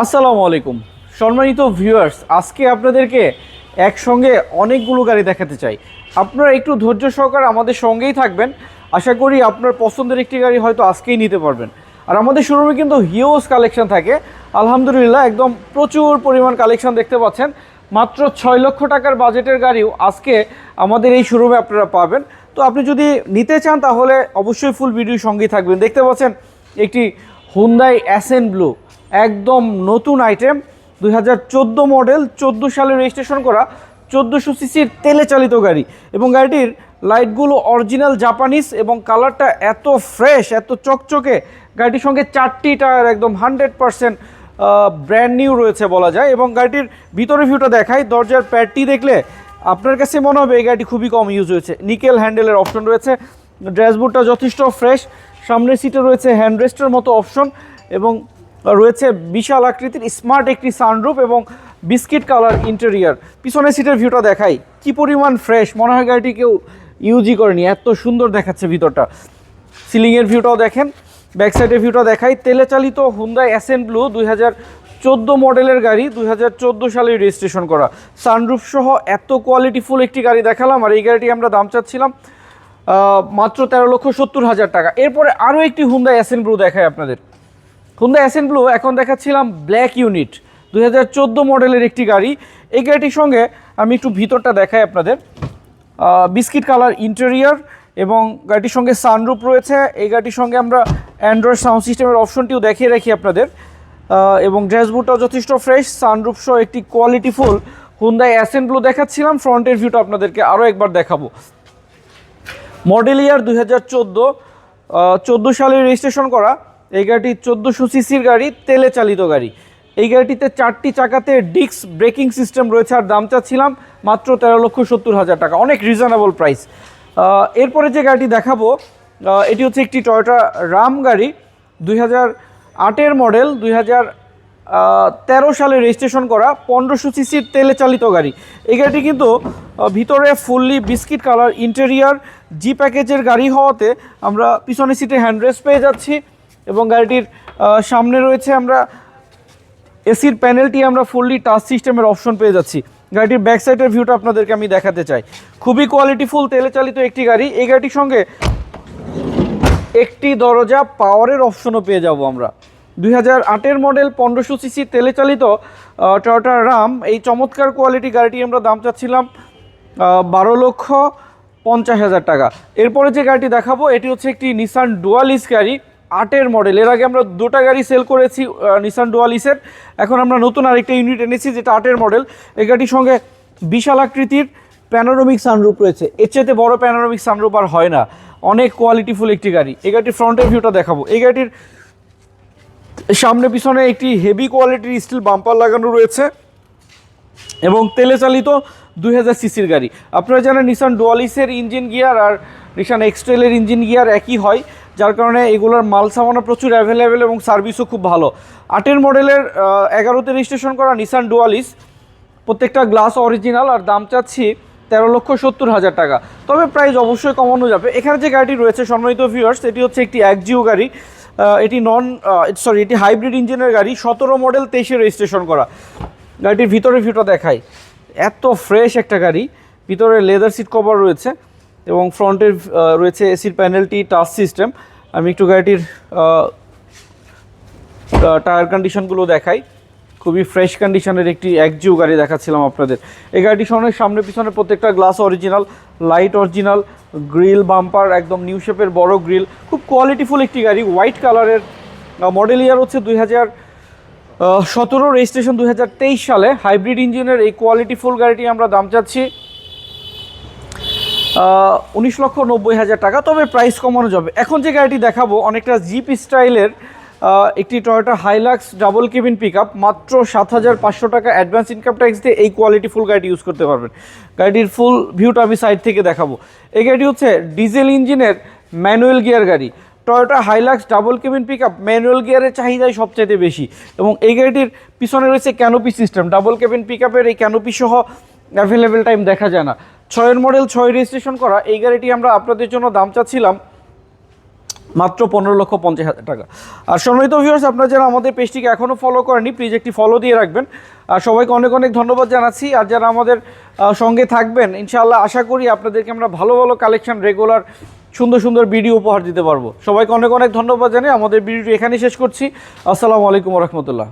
আসসালামু আলাইকুম। সম্মানিত ভিউয়ার্স আজকে আপনাদেরকে একসঙ্গে অনেকগুলো গাড়ি দেখাতে চাই। আপনারা একটু ধৈর্য সহকারে আমাদের সঙ্গেই থাকবেন। আশা করি আপনার পছন্দের একটি গাড়ি হয়তো আজকেই নিতে পারবেন। আর আমাদের শোরুমে কিন্তু হিউজ কালেকশন থাকে। আলহামদুলিল্লাহ, একদম প্রচুর পরিমাণ কালেকশন দেখতে পাচ্ছেন। মাত্র ছয় লক্ষ টাকার বাজেটের গাড়িও আজকে আমাদের এই শোরুমে আপনারা পাবেন। তো আপনি যদি নিতে চান, তাহলে অবশ্যই ফুল ভিডিও সঙ্গেই থাকবেন। দেখতে পাচ্ছেন, একটি হুন্দাই অ্যাসেন ব্লু একদম নতুন আইটেম দুই হাজার চোদ্দ মডেল চোদ্দ সালে রেজিস্ট্রেশন করা, চোদ্দোশো সিসির তেলে চালিত গাড়ি। এবং গাড়িটির লাইটগুলো অরিজিনাল জাপানিজ এবং কালারটা এত ফ্রেশ এত চকচকে, গাড়িটির সঙ্গে চারটি টায়ার একদম হান্ড্রেড পারসেন্ট ব্র্যান্ড নিউ রয়েছে বলা যায়। এবং গাড়িটির ভিতরে ভিউটা দেখাই, দরজার প্যাডটি দেখলে আপনার কাছে মনে হবে এই গাড়িটি খুবই কম ইউজ হয়েছে। নিকেল হ্যান্ডেলের অপশন রয়েছে ড্যাশবোর্ডটা যথেষ্ট ফ্রেশ সামনের সিটে রয়েছে হ্যান্ডরেস্টের মতো অপশন এবং রয়েছে বিশাল আকৃতির স্মার্ট একটি সানরুফ এবং বিস্কিট কালার ইন্টেরিয়ার। পিছনের সিটের ভিউটা দেখাই। কি পরিমাণ ফ্রেশ! মনে হয় গাড়িটি কেউ ইউজই করেনি। এত সুন্দর দেখাচ্ছে ভিতরটা। সিলিংয়ের ভিউটাও দেখেন। ব্যাক সাইডের ভিউটা দেখাই। তেলে চালিত হুন্দাই অ্যাসেন ব্লু দুই চোদ্দ মডেলের গাড়ি, দুই হাজার চোদ্দ সালে রেজিস্ট্রেশন করা। সানরুফ সহ এত কোয়ালিটিফুল একটি গাড়ি দেখালাম আর এই গাড়িটি আমরা দাম চাচ্ছিলাম মাত্র তেরো লক্ষ সত্তর হাজার টাকা। এরপরে আরও একটি হুন্দাই অ্যাসেন ব্লু দেখায় আপনাদের। হুন্ডা অ্যাসেন ব্লু এখন দেখাচ্ছিলাম ব্ল্যাক ইউনিট দু হাজার চোদ্দ মডেলের একটি গাড়ি। এই গাড়িটির সঙ্গে আমি একটু ভিতরটা দেখাই আপনাদের। বিস্কিট কালার ইন্টেরিয়ার এবং গাড়িটির সঙ্গে সানরুপ রয়েছে। এই গাড়িটির সঙ্গে আমরা অ্যান্ড্রয়েড সাউন্ড সিস্টেমের অপশনটিও দেখিয়ে রাখি আপনাদের। এবং ড্যাশবোর্ডটাও যথেষ্ট ফ্রেশ সানরুপ সহ একটি কোয়ালিটিফুল হুন্দাই অ্যাসেন ব্লু দেখাচ্ছিলাম। ফ্রন্টের ভিউটা আপনাদেরকে আরও একবার দেখাবো। মডেল ইয়ার দুই হাজার চোদ্দ সালে রেজিস্ট্রেশন করা। এই গাড়িটি চোদ্দোশো সিসির গাড়ি, তেলে চালিত গাড়ি। এই গাড়িটিতে চারটি চাকাতে ডিস্ক ব্রেকিং সিস্টেম রয়েছে আর দাম চাচ্ছিলাম মাত্র তেরো লক্ষ সত্তর হাজার টাকা। অনেক রিজনেবল প্রাইস এরপরে যে গাড়িটি দেখাবো এটি হচ্ছে একটি টয়োটা রাম গাড়ি, দুই হাজার আটের মডেল দুই হাজার তেরো সালে রেজিস্ট্রেশন করা, পনেরোশো সিসির তেলে চালিত গাড়ি। এই গাড়িটি কিন্তু ভিতরে fully biscuit colour interior G প্যাকেজের গাড়ি হওয়াতে আমরা পিছনের সিটে হ্যান্ডরেস্ট পেয়ে যাচ্ছি। এবং গাড়িটির সামনে রয়েছে আমরা এসির প্যানেলটি, আমরা ফুললি টাচ সিস্টেমের অপশন পেয়ে যাচ্ছি। গাড়িটির ব্যাক সাইডের ভিউটা আপনাদেরকে আমি দেখাতে চাই। খুবই কোয়ালিটিফুল তেলে চালিত একটি গাড়ি। এই গাড়িটির সঙ্গে একটি দরজা পাওয়ারের অপশনও পেয়ে যাব আমরা। দুই হাজার আটের মডেল পনেরোশো সিসি তেলে চালিত টয়োটা রাম এই চমৎকার কোয়ালিটি গাড়িটি আমরা দাম চাচ্ছিলাম বারো লক্ষ পঞ্চাশ হাজার টাকা। এরপরে যে গাড়িটি দেখাবো, এটি হচ্ছে একটি নিসান ডুয়ালিস গাড়ি। আটের মডেল এর আগে আমরা দুটো গাড়ি সেল করেছি নিসান ডুয়ালিসের এখন আমরা নতুন আরেকটা ইউনিট এনেছি, যেটা আটের মডেল এই গাড়িটির সঙ্গে বিশাল আকৃতির প্যানোরমিক সানরুপ রয়েছে। এর চাইতে বড় প্যানোরমিক সানরুপ আর হয় না। অনেক কোয়ালিটিফুল একটি গাড়ি। এই গাড়িটির ফ্রন্টের ভিউটা দেখাবো। এই গাড়িটির সামনে পিছনে একটি হেভি কোয়ালিটির স্টিল বাম্পার লাগানো রয়েছে এবং তেলে চালিত দুই হাজার সিসির গাড়ি। আপনারা জানেন নিসান ডুয়ালিসের ইঞ্জিন গিয়ার আর নিসান এক্সট্রেলের ইঞ্জিন গিয়ার একই হয়। যার কারণে এগুলোর মাল সামানো প্রচুর অ্যাভেলেবেল এবং সার্ভিসও খুব ভালো। আটের মডেলের এগারোতে রেজিস্ট্রেশন করা নিসান ডুয়ালিস প্রত্যেকটা গ্লাস অরিজিনাল আর দাম চাচ্ছি তেরো লক্ষ সত্তর হাজার টাকা। তবে প্রাইস অবশ্যই কমানো যাবে। এখানে যে গাড়িটি রয়েছে, সম্মানিত ভিউয়ার্স এটি হচ্ছে একটি একজিও গাড়ি। এটি নন সরি এটি হাইব্রিড ইঞ্জিনের গাড়ি, সতেরো মডেল তেইশে রেজিস্ট্রেশন করা। গাড়িটির ভিতরে ভিউটা দেখায় এত ফ্রেশ একটা গাড়ি। ভিতরে লেদার সিট কভার রয়েছে। এবং ফ্রন্টের রয়েছে এসির প্যানেলটি টাচ সিস্টেম। আমি একটু গাড়িটির টায়ার কন্ডিশনগুলো দেখাই। খুবই ফ্রেশ কন্ডিশনের একটি একজিও গাড়ি দেখাচ্ছিলাম আপনাদের। এই গাড়িটির সঙ্গে সামনে পিছনে প্রত্যেকটা glass original, light original, grill, bumper, একদম নিউ শেপের বড় গ্রিল। খুব কোয়ালিটিফুল একটি গাড়ি, হোয়াইট কালারের মডেল ইয়ার হচ্ছে দুই হাজার সতেরো, রেজিস্ট্রেশন দুই হাজার তেইশ সালে। হাইব্রিড ইঞ্জিনের এই কোয়ালিটিফুল গাড়িটি আমরা দাম চাচ্ছি উনিশ লক্ষ নব্বই হাজার টাকা, তবে প্রাইস কমানো যাবে। এখন যে গাড়িটি দেখাবো, অনেকটা জিপ স্টাইলের একটি Toyota Hilux double cabin pick মাত্র সাত হাজার পাঁচশো টাকা অ্যাডভান্স ইনকাম ট্যাক্স দিয়ে এই কোয়ালিটি ফুল গাড়িটি ইউজ করতে পারবেন। গাড়িটির ফুল ভিউটা আমি সাইড থেকে দেখাবো। এই গাড়িটি হচ্ছে ডিজেল ইঞ্জিনের ম্যানুয়াল গিয়ার গাড়ি। Toyota Hilux double cabin pick up manual গিয়ারের চাহিদাই সবচাইতে বেশি। এবং এই গাড়িটির পিছনে রয়েছে canopy system double cabin pick এই ক্যানোপি সহ অ্যাভেলেবেল টাইম দেখা যায় না। ছয়ের মডেল, ছয় রেজিস্ট্রেশন করা, এই গাড়িটি আমরা আপনাদের জন্য দাম চাচ্ছিলাম মাত্র পনেরো লক্ষ পঞ্চাশ হাজার টাকা। আর সম্মানিত ভিউয়ার্স আপনারা যারা আমাদের পেজটিকে এখনও ফলো করেনি প্লিজ একটি ফলো দিয়ে রাখবেন। আর সবাইকে অনেক অনেক ধন্যবাদ জানাচ্ছি। আর যারা আমাদের সঙ্গে থাকবেন, ইনশাআল্লাহ আশা করি আপনাদেরকে আমরা ভালো ভালো কালেকশন রেগুলার সুন্দর সুন্দর ভিডিও উপহার দিতে পারব। সবাইকে অনেক অনেক ধন্যবাদ জানিয়ে আমাদের ভিডিওটি এখানেই শেষ করছি। আসসালামু আলাইকুম রহমতুল্লাহ।